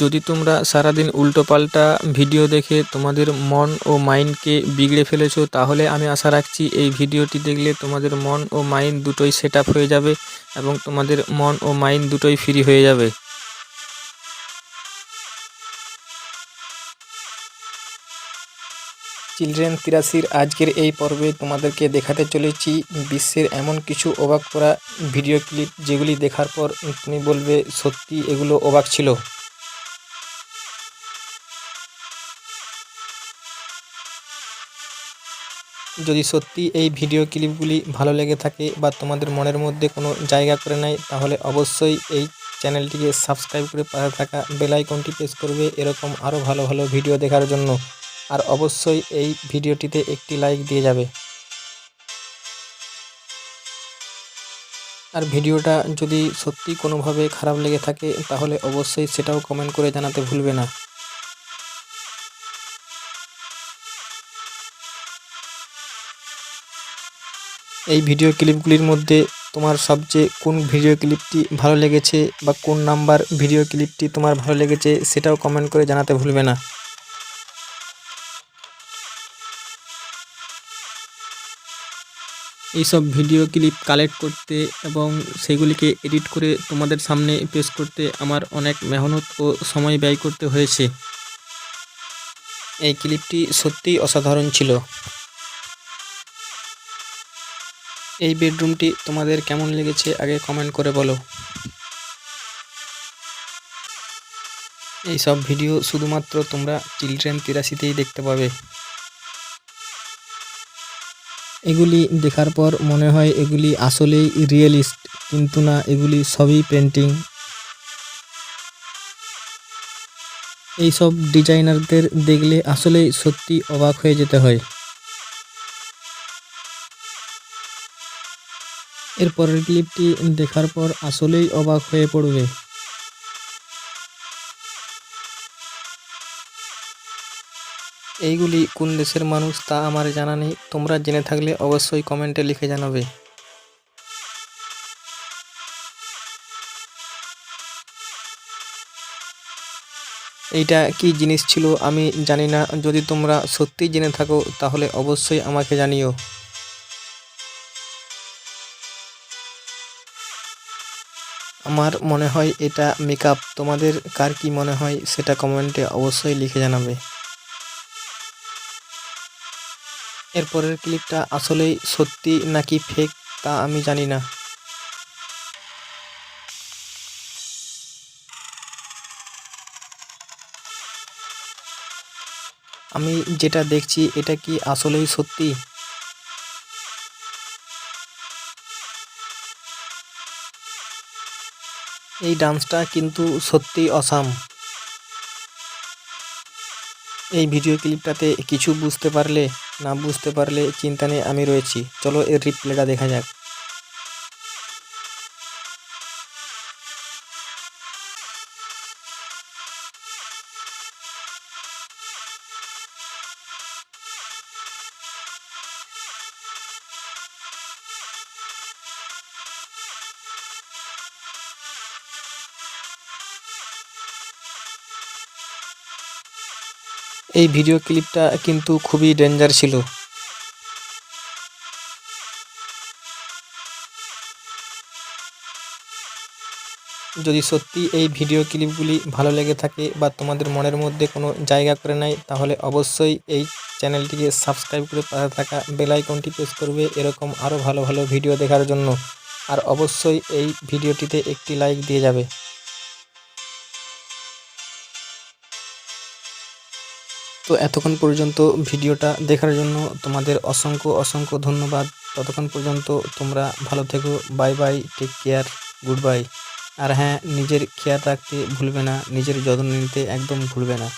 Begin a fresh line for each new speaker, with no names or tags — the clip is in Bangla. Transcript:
যদি তোমরা সারাদিন উল্টোপাল্টা ভিডিও দেখে তোমাদের মন ও মাইন্ডকে বিগড়ে ফেলেছো, তাহলে আমি আশা রাখছি এই ভিডিওটি দেখলে তোমাদের মন ও মাইন্ড দুটোই সেট হয়ে যাবে এবং তোমাদের মন ও মাইন্ড দুটোই ফ্রি হয়ে যাবে। চিলড্রেন তিরাশির আজকের এই পর্বে তোমাদেরকে দেখাতে চলেছি বিশ্বের এমন কিছু অবাক করা ভিডিও ক্লিপ, যেগুলি দেখার পর তুমি বলবে, সত্যি এগুলো অবাক ছিল। যদি সত্যি এই ভিডিও ক্লিপগুলি ভালো লেগে থাকে বা তোমাদের মনের মধ্যে কোনো জায়গা করে নেয়, তাহলে অবশ্যই এই চ্যানেলটিকে সাবস্ক্রাইব করে পাশে থাকা বেল আইকনটি প্রেস করবে এরকম আরও ভালো ভালো ভিডিও দেখার জন্য। আর অবশ্যই এই ভিডিওটিতে একটি লাইক দিয়ে যাবে। আর ভিডিওটা যদি সত্যি কোনোভাবে খারাপ লেগে থাকে, তাহলে অবশ্যই সেটাও কমেন্ট করে জানাতে ভুলবে না। এই ভিডিও ক্লিপগুলির মধ্যে তোমার সবচেয়ে কোন ভিডিও ক্লিপটি ভালো লেগেছে বা কোন নাম্বার ভিডিও ক্লিপটি তোমার ভালো লেগেছে সেটাও কমেন্ট করে জানাতে ভুলবে না। এইসব ভিডিও ক্লিপ কালেক্ট করতে এবং সেগুলিকে এডিট করে তোমাদের সামনে পেশ করতে আমার অনেক মেহনত ও সময় ব্যয় করতে হয়েছে। এই ক্লিপটি সত্যিই অসাধারণ ছিল। এই বেডরুমটি তোমাদের কেমন লেগেছে আগে কমেন্ট করে বলো। এই সব ভিডিও শুধুমাত্র তোমরা চিলড্রেন তিরাশিতেই দেখতে পাবে। এগুলি দেখার পর মনে হয় এগুলি আসলেই রিয়েলিস্ট কিন্তু না, এগুলি সবই পেন্টিং এইসব ডিজাইনারদের দেখলে আসলেই সত্যি অবাক হয়ে যেতে হয়। এর পরের ক্লিপটি দেখার পর আসলেই অবাক হয়ে পড়বে। এইগুলি কোন দেশের মানুষ তা আমার জানা নেই, তোমরা জেনে থাকলে অবশ্যই কমেন্টে লিখে জানাবে। এইটা কি জিনিস ছিল আমি জানি না, যদি তোমরা সত্যি জেনে থাকো তাহলে অবশ্যই আমাকে জানিও। আমার মনে হয় এটা মেকআপ তোমাদের কার কি মনে হয় সেটা কমেন্টে অবশ্যই লিখে জানাবে। এরপরের ক্লিপটা আসলেই সত্যি নাকি ফেক তা আমি জানি না। আমি যেটা দেখছি এটা কি আসলেই সত্যি? এই ডান্সটা কিন্তু সত্যি অসাম। এই ভিডিও ক্লিপটাতে কিছু বুঝতে পারলে, না বুঝতে পারলে চিন্তা নেই আমি রয়েছি। চলো এর রিপ্লেটা দেখা যাক। এই ভিডিও ক্লিপটা কিন্তু খুবই ডেঞ্জার ছিল। যদি সত্যি এই ভিডিও ক্লিপগুলি ভালো লেগে থাকে বা তোমাদের মনের মধ্যে কোনো জায়গা করে নেয়, তাহলে অবশ্যই এই চ্যানেলটিকে সাবস্ক্রাইব করে পাশে থাকা বেল আইকনটি প্রেস করবে এরকম আরও ভালো ভালো ভিডিও দেখার জন্য। আর অবশ্যই এই ভিডিওটিতে একটি লাইক দিয়ে যাবে। তো এতক্ষণ পর্যন্ত ভিডিওটা দেখার জন্য তোমাদের অসংখ্য অসংখ্য ধন্যবাদ। ততক্ষণ পর্যন্ত তোমরা ভালো থেকো। Bye bye, take care, good bye. আর হ্যাঁ নিজের খেয়াল রাখতে ভুলবে না, নিজের যত্ন নিতে একদম ভুলবে না।